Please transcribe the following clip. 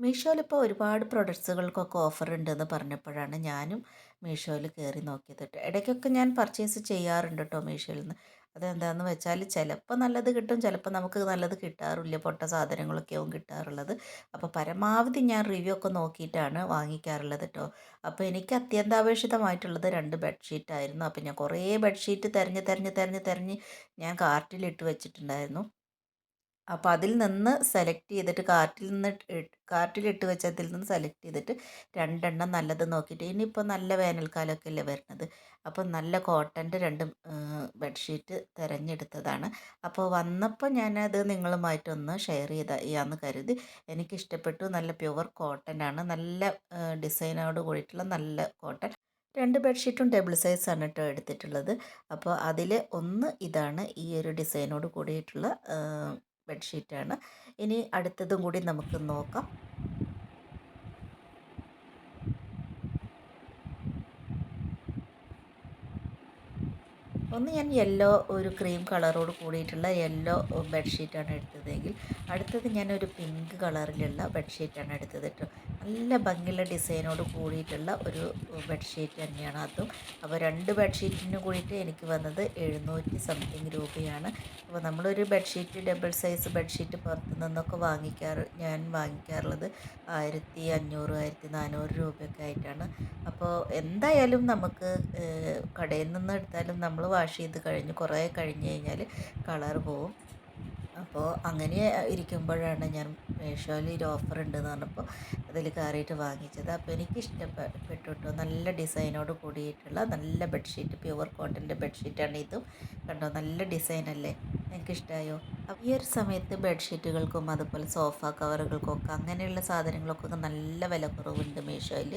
മീഷോയിൽ ഇപ്പോൾ ഒരുപാട് പ്രൊഡക്ട്സുകൾക്കൊക്കെ ഓഫർ ഉണ്ടെന്ന് പറഞ്ഞപ്പോഴാണ് ഞാനും മീഷോയിൽ കയറി നോക്കിയത് ഇടയ്ക്കൊക്കെ ഞാൻ പർച്ചേസ് ചെയ്യാറുണ്ട് കേട്ടോ മീഷോയിൽ നിന്ന്. അതെന്താണെന്ന് വെച്ചാൽ ചിലപ്പോൾ നല്ലത് കിട്ടും ചിലപ്പോൾ നമുക്ക് നല്ലത് കിട്ടാറില്ല. പൊട്ട സാധനങ്ങളൊക്കെയാവും കിട്ടാറുള്ളത്. അപ്പോൾ പരമാവധി ഞാൻ റിവ്യൂ ഒക്കെ നോക്കിയിട്ടാണ് വാങ്ങിക്കാറുള്ളത് കേട്ടോ. അപ്പോൾ എനിക്ക് അത്യന്താപേക്ഷിതമായിട്ടുള്ളത് രണ്ട് ബെഡ്ഷീറ്റായിരുന്നു. അപ്പോൾ ഞാൻ കുറേ ബെഡ്ഷീറ്റ് തിരഞ്ഞ് തിരഞ്ഞ് തിരഞ്ഞ് തിരഞ്ഞ് ഞാൻ കാർട്ടിലിട്ട് വെച്ചിട്ടുണ്ടായിരുന്നു. അപ്പോൾ അതിൽ നിന്ന് സെലക്ട് ചെയ്തിട്ട് കാർട്ടിൽ നിന്ന് കാർട്ടിൽ ഇട്ട് വെച്ചതിൽ നിന്ന് സെലക്ട് ചെയ്തിട്ട് രണ്ടെണ്ണം നല്ലത് നോക്കിയിട്ട് ഇനിയിപ്പോൾ നല്ല വേനൽക്കാലമൊക്കെ അല്ലേ വരുന്നത്. അപ്പോൾ നല്ല കോട്ടന്റെ രണ്ട് ബെഡ്ഷീറ്റ് തിരഞ്ഞെടുത്തതാണ്. അപ്പോൾ വന്നപ്പോൾ ഞാനത് നിങ്ങളുമായിട്ടൊന്ന് ഷെയർ ചെയ്ത ചെയ്യാമെന്ന് കരുതി. എനിക്കിഷ്ടപ്പെട്ടു. നല്ല പ്യുവർ കോട്ടൺ ആണ് നല്ല ഡിസൈനോട് കൂടിയിട്ടുള്ള നല്ല കോട്ടൺ രണ്ട് ബെഡ്ഷീറ്റും ടേബിൾ സൈസാണ് കേട്ടോ എടുത്തിട്ടുള്ളത്. അപ്പോൾ അതിൽ ഒന്ന് ഇതാണ് ഈ ഒരു ഡിസൈനോട് കൂടിയിട്ടുള്ള ബെഡ്ഷീറ്റാണ്. ഇനി അടുത്തതും കൂടി നമുക്ക് നോക്കാം. ഒന്ന് ഞാൻ യെല്ലോ ഒരു ക്രീം കളറോട് കൂടിയിട്ടുള്ള യെല്ലോ ബെഡ്ഷീറ്റാണ് എടുത്തതെങ്കിൽ അടുത്തത് ഞാൻ ഒരു പിങ്ക് കളറിലുള്ള ബെഡ്ഷീറ്റാണ് എടുത്തത് കേട്ടോ നല്ല ഭംഗിയുള്ള ഡിസൈനോട് കൂടിയിട്ടുള്ള ഒരു ബെഡ്ഷീറ്റ് തന്നെയാണ് അതും. അപ്പോൾ രണ്ട് ബെഡ്ഷീറ്റിന് കൂടിയിട്ട് എനിക്ക് വന്നത് എഴുന്നൂറ്റി സംതിങ് രൂപയാണ്. അപ്പോൾ നമ്മളൊരു ബെഡ്ഷീറ്റ് ഡബിൾ സൈസ് ബെഡ്ഷീറ്റ് പുറത്തു നിന്നൊക്കെ വാങ്ങിക്കാറ് ഞാൻ വാങ്ങിക്കാറുള്ളത് ആയിരത്തി അഞ്ഞൂറ് ആയിരത്തി നാനൂറ് രൂപയൊക്കെ ആയിട്ടാണ്. അപ്പോൾ എന്തായാലും നമുക്ക് കടയിൽ നിന്ന് എടുത്താലും നമ്മൾ വാഷ് ചെയ്ത് കഴിഞ്ഞ് കുറേ കഴിഞ്ഞ് കഴിഞ്ഞാൽ കളർ പോവും. അപ്പോൾ അങ്ങനെ ഇരിക്കുമ്പോഴാണ് ഞാൻ മീഷോയിൽ ഒരു ഓഫർ ഉണ്ടെന്ന് പറഞ്ഞപ്പോൾ അതിൽ കയറിയിട്ട് വാങ്ങിച്ചത്. അപ്പോൾ എനിക്ക് ഇഷ്ടപ്പെട്ടു നല്ല ഡിസൈനോട് കൂടിയിട്ടുള്ള നല്ല ബെഡ്ഷീറ്റ് പ്യുവർ കോട്ടന്റെ ബെഡ്ഷീറ്റാണ് ഇതും. കണ്ടോ? നല്ല ഡിസൈൻ അല്ലേ? നിങ്ങൾക്ക് ഇഷ്ടമായോ ഈ ഒരു സമയത്ത് ബെഡ്ഷീറ്റുകൾക്കും അതുപോലെ സോഫ കവറുകൾക്കൊക്കെ അങ്ങനെയുള്ള സാധനങ്ങൾക്കൊക്കെ നല്ല വില കുറവുണ്ട് മീഷോയിൽ